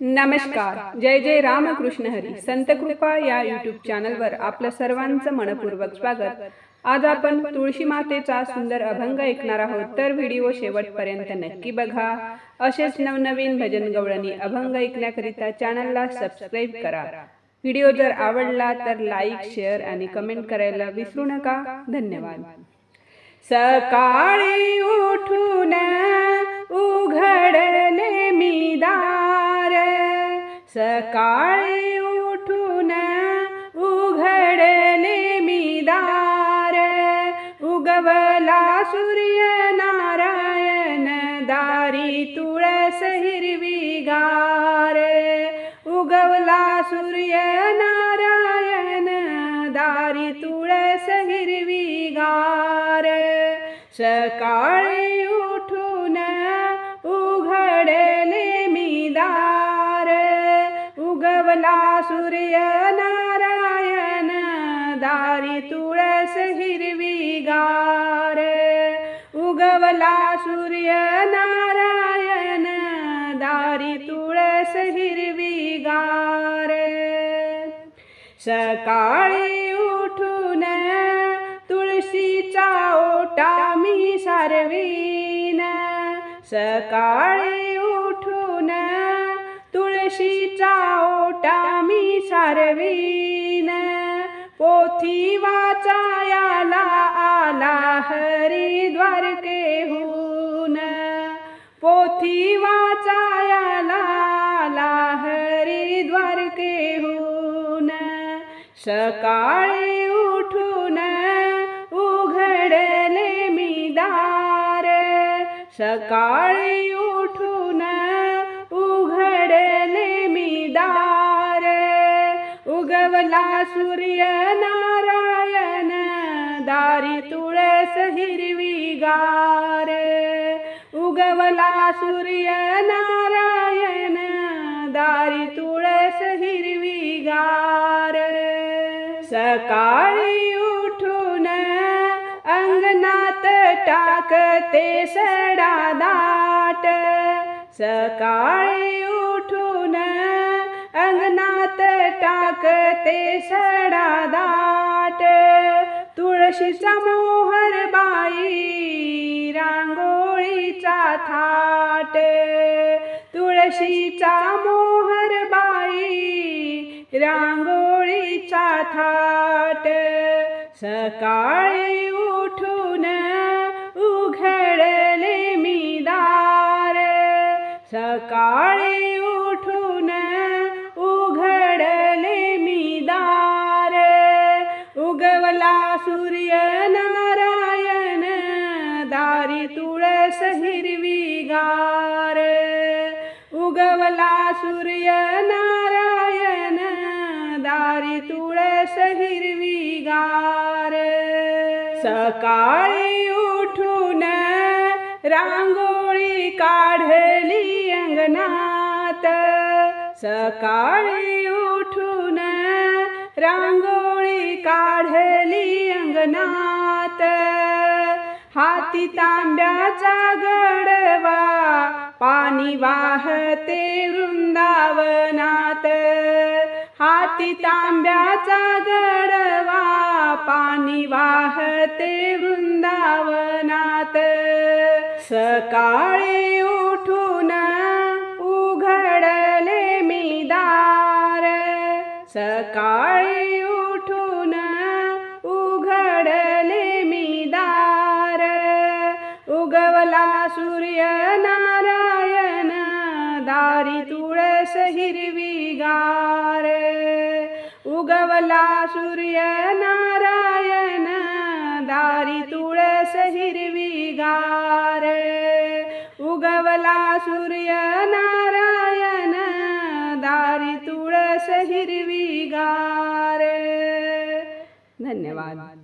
नमस्कार. जय जय रामकृष्ण हरी. संत कृपा या युट्यूब चॅनलवर आपलं सर्वांचं मनपूर्वक स्वागत. आज आपण तुळशी मातेचा सुंदर अभंग ऐकणार आहोत. तर व्हिडिओ शेवटपर्यंत नक्की बघा. असेच नवनवीन भजन गवळणी अभंग ऐकण्याकरिता चॅनलला सबस्क्राईब करा. व्हिडिओ जर आवडला तर लाईक शेअर आणि कमेंट करायला विसरू नका. धन्यवाद. सकाळी सकाळी उठून उघडले मी दार. उगवला सूर्य नारायण दारी तुळस हिरवी गार. उगवला सूर्य नारायण दारी तुळस हिरवी गार. सकाळ उगवला सूर्य नारायण दारी तुळस हिरवी गार. उगवला सूर्य नारायण दारी तुळस हिरवी गार. सकाळी उठून तुळशीचा ओटा मी सारवीन. सकाळी पोथी वाचायाला आला हरिद्वार केहून पोथी वाचायाला आला हरिद्वार केहून सकाळी उठून उघडले मी दार. सकाळी सूर्य नारायण दारी तुळस हिरवी गार. उगवला सूर्य नारायण दारी तुळस हिरवी गार. सकाळी उठून अंगणात टाकते सडा दाट. सकाळी ते सडा दाट. तुळशीचा मोहर बाई रांगोळीचा थाट. तुळशीचा मोहर बाई रांगोळीचा थाट. सकाळी उठ सूर्य नारायण दारी तुळस हिरवी गार उगवला सूर्य नारायण दारी तुळस हिरवी गार सकाळी उठून रांगोळी काढली अंगणात. सकाळी उठून रांगोळी काढली अंगणात. हाती तांब्याचा गडवा पाणी वाहते वृंदावनात. हाती तांब्याचा गडवा पाणी वाहते वृंदावनात. सकाळी सकाळी उठून उघडले मी दार. उगवला सूर्य नारायण दारी तुळस हिरवी गार. उगवला सूर्य नारायण दारी तुळस हिरवी गार. उगवला सूर्य नारायण रस हिरवी गार धन्यवाद